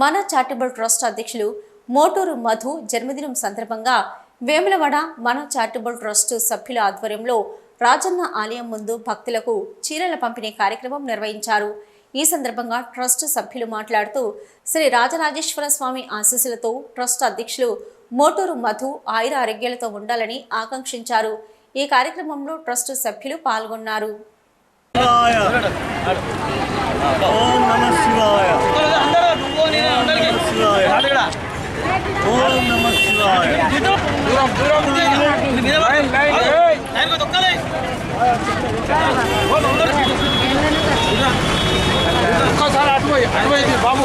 మన charitable trust అధ్యక్షులు మోటూరు మధు జన్మదినం సందర్భంగా వేములవాడ మన చారిటబుల్ ట్రస్ట్ సభ్యుల ఆధ్వర్యంలో రాజన్న ఆలయం ముందు భక్తులకు చీరల పంపిణీ కార్యక్రమం నిర్వహించారు. ఈ సందర్భంగా ట్రస్ట్ సభ్యులు మాట్లాడుతూ శ్రీ రాజరాజేశ్వర స్వామి ఆశీస్సులతో ట్రస్ట్ అధ్యక్షులు మోటూరు మధు ఆయుర ఆరోగ్యాలతో ఉండాలని ఆకాంక్షించారు. ఈ కార్యక్రమంలో ట్రస్ట్ సభ్యులు పాల్గొన్నారు. ఒక్కసారి అటుపోయి అటుపోయింది బాబు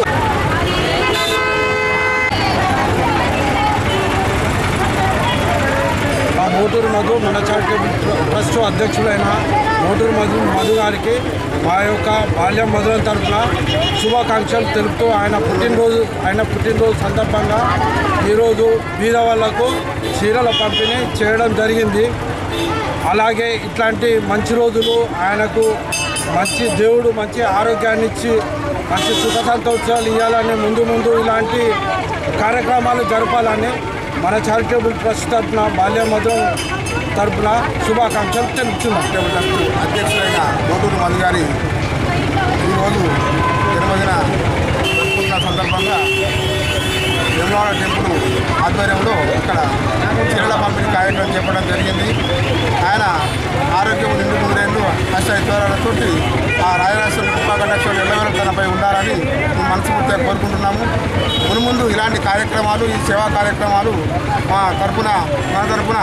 మా మోటూరు మధు మన చారిటబుల్ ట్రస్ట్ అధ్యక్షులైన మోటూరు మధు మధు గారికి మా యొక్క బాల్యం మధురం తరఫున శుభాకాంక్షలు తెలుపుతూ ఆయన పుట్టినరోజు ఆయన పుట్టినరోజు సందర్భంగా ఈరోజు బీద వాళ్ళకు చీరల పంపిణీ చేయడం జరిగింది. అలాగే ఇట్లాంటి మంచి రోజులు ఆయనకు మంచి దేవుడు మంచి ఆరోగ్యాన్ని ఇచ్చి మంచి సుఖ సంతోషాలు ఇవ్వాలని ముందు ముందు ఇలాంటి కార్యక్రమాలు జరపాలని మన చారిటబుల్ ట్రస్ట్ తరఫున బాల్య మధురం తరఫున శుభాకాంక్షలు తెలుపుతున్నాం. అధ్యక్షులైన గోటూరు మధు గారి ఈరోజు జన్మదిన జరుపుకుంటున్న సందర్భంగా నిర్మాణ టెంపుల్ ఆధ్వర్యంలో ఇక్కడ చీరల పంపిణీ కార్యక్రమం చేపట్టడం జరిగింది. ఆయన ఆరోగ్యం నిండు నూరేళ్ళు కష్ట ఇతరాలతో ఆ రాజరాజేశ్వరి కృపా కటాక్షలు ఎల్లవేళ తనపై ఉండాలని మేము మనస్ఫూర్తిగా కోరుకుంటున్నాము. మునుముందు ఇలాంటి కార్యక్రమాలు ఈ సేవా కార్యక్రమాలు మా తరపున మన తరఫున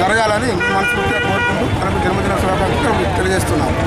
జరగాలని మనస్ఫూర్తిగా కోరుకుంటూ మనకు జన్మదిన శుభాకాంక్షలు తెలియజేస్తున్నాం